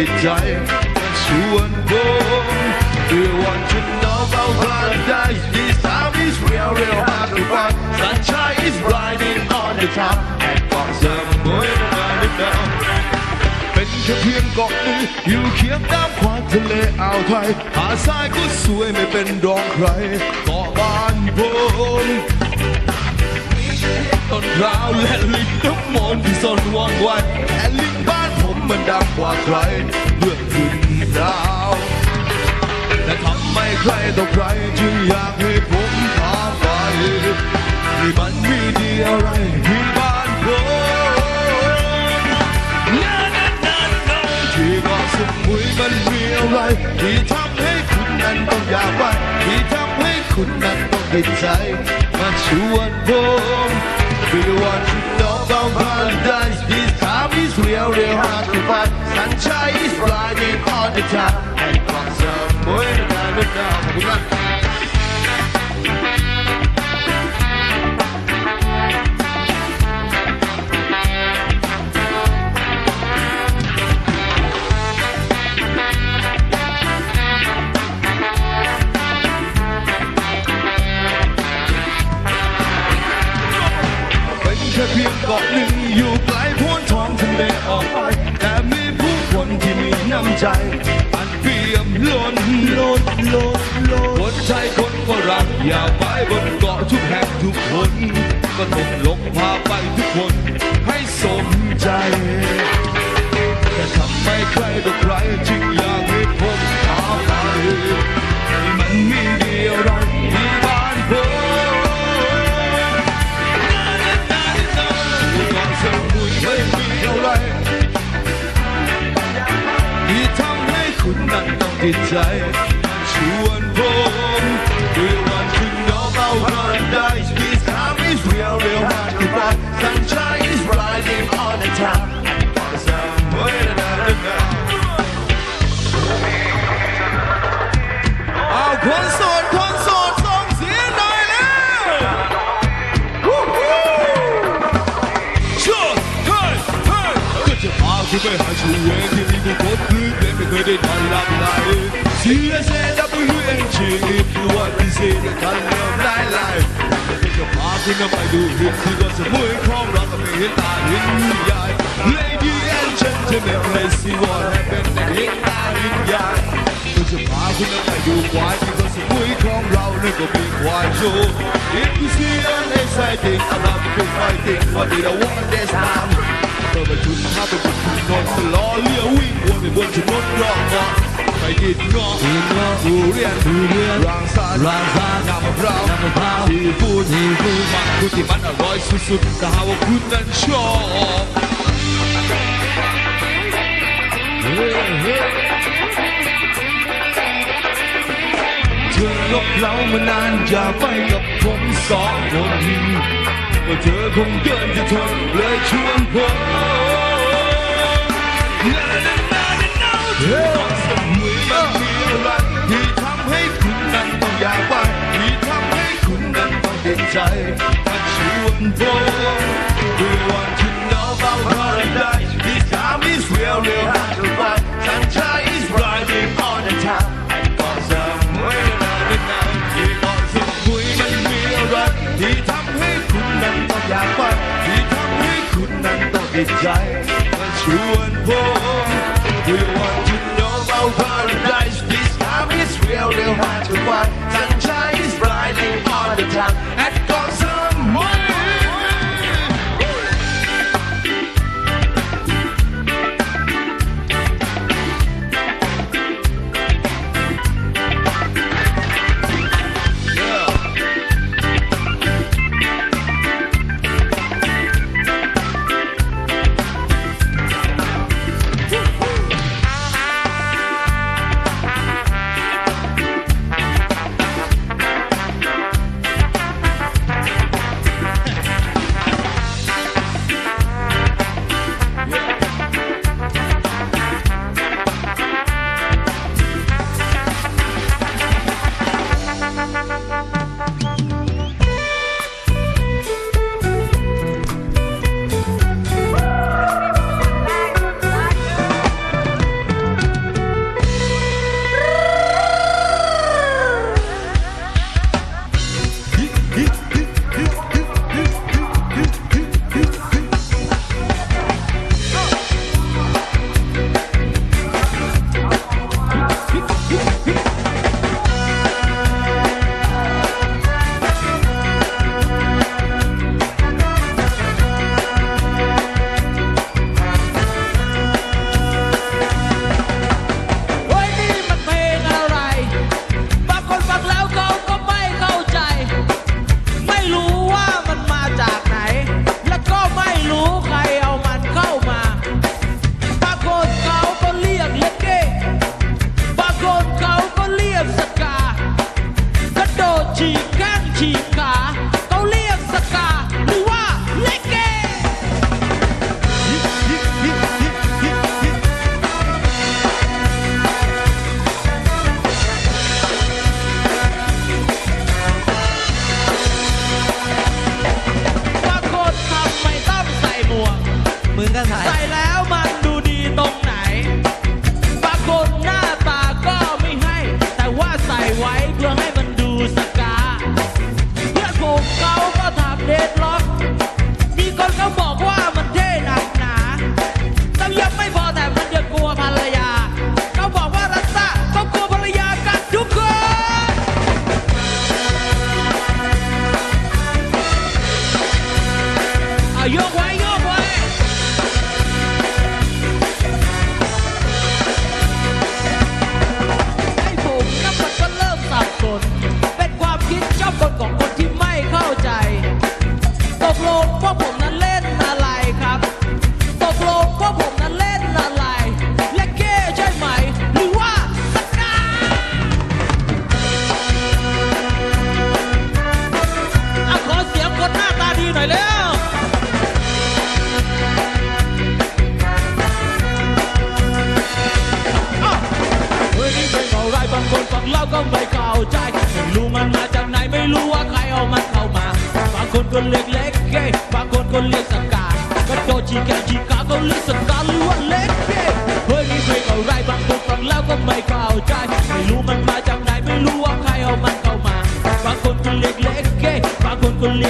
ติดใจมาชวนผมเพื่อวันจะ know about paradise this time is real real hard to find sunshine is blinding on the top and got some boy around the down เป็นแค่เพียงเกาะหนึงอยู่เคียงน้ำขวางทะเลอ่าวไทยหาดทรายก็สวยไม่เป็นรองใครเกาะบ้านผมต้นราวและลิงน้ำมนต์ที่ซ่อนวางไว้แต่ลิงบ้า มันดังกว่าใครเพื่อขึ้นดาวแต่ทำไมใครต่อใครจึงอยากให้ผมพาไปที่มันมีดีอะไรที่บ้านผมนานานานาที่กาสมุยมันมีอะไร ที่ทำให้คุณนั้นต้องอยากไปที่ทำให้คุณนั้นต้องติดใจมาชวนผม We want to know about paradise real, real hard to find Sunshine is blinding all the time And got some boy down the down ขอบคุณมากเป็นแค่เพียงเกาะหนึ่งอยู่ไกลพ้ ท้อออกไปแต่มีผู้คนที่มีน้ำใจอันเปี่ยมล้นล้นล้นล้นคนใจคนก็รักอย่าไปบนเกาะทุกแห่งทุกคน ก็ต้องลงพาไปทุกคนให้สมใจ คุณนั้นต้องติดใจ ชวนผมด้วยวันที่น้องเบาเรนได้ This time is real real C S A W N G คือว่าที่เสียทันเริ่มไล่ไล่ก็จะพาคุณไปดูหินที่ก็สมุยของเราก็ไม่เห็นตาหินใหญ่ Lady and gentlemen let's see what happened ในหินตาหินใหญ่ก็จะพาคุณไปดูควายที่ก็สมุยของเราเนี่ยก็มีควายโชว์ If you see an exciting about the fighting what did I want this time เปิดปชุมถ้าเป็นประชุมนอนตลอเลี้ยววิ่งวนไปบนถนนรอบเกาะ ไปดิดเงาะดูเรียนดูเรียนรางสารรางสารน้ำมะพร้าวน้ำมะพร้าวที่พูดที่พูดมันพูดที่มันอร่อยสุดๆแต่หาว่าคุณนั้นชอบเธอลบเรามานานอย่าไปกับผมสองคนว่าเธอคงเกินจะทนเลยชวนผมน นั้นต้องติดใจมาชวนผม Do you want to know about paradise This time is real real hard to find ก็เรียกสกากระโดดชีแกชีกาก็เรียกสกาหรือว่าเล็กเก้เฮ้ยนี่เพลงอะไรบางคนฟังแล้วก็ไม่เข้าใจ ไม่รู้มันมาจากไหนไม่รู้ว่าใครเอามันเข้ามา บางคนก็เรียกเล็กเก้บางคนก็เรียก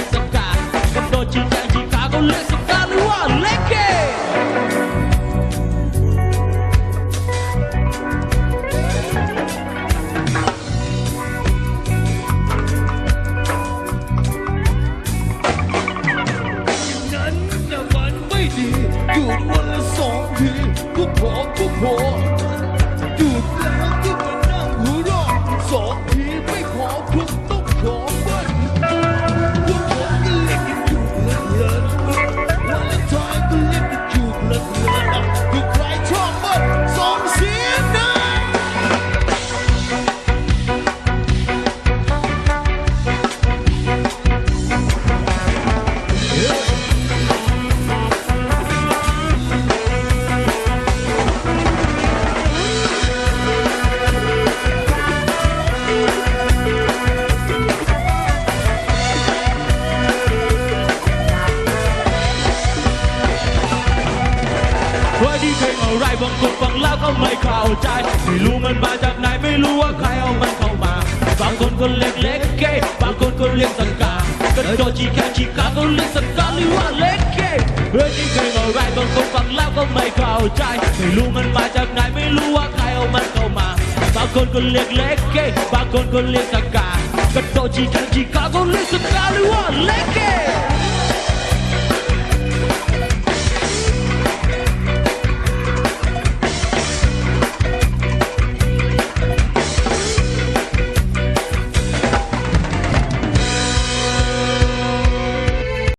ไหนไม่รู้ว่าใครเอามันเข้ามา บางคนก็เรียกเล็กเก้บางคนก็เรียกสกากระโดดชีแค่ชีกาก็เรียกสกาหรือว่าเล็กเก้เฮ้ยนี่เพลงอะไรบางคนฟังแล้วก็ไม่เข้าใจไม่รู้มันมาจากไหนไม่รู้ว่าใครเอามันเข้ามา บางคนก็เรียกเล็กเก้บางคนก็เรียกสกากระโดดชีแค่ชีกาก็เรียกสกาหรือว่าเล็กเก้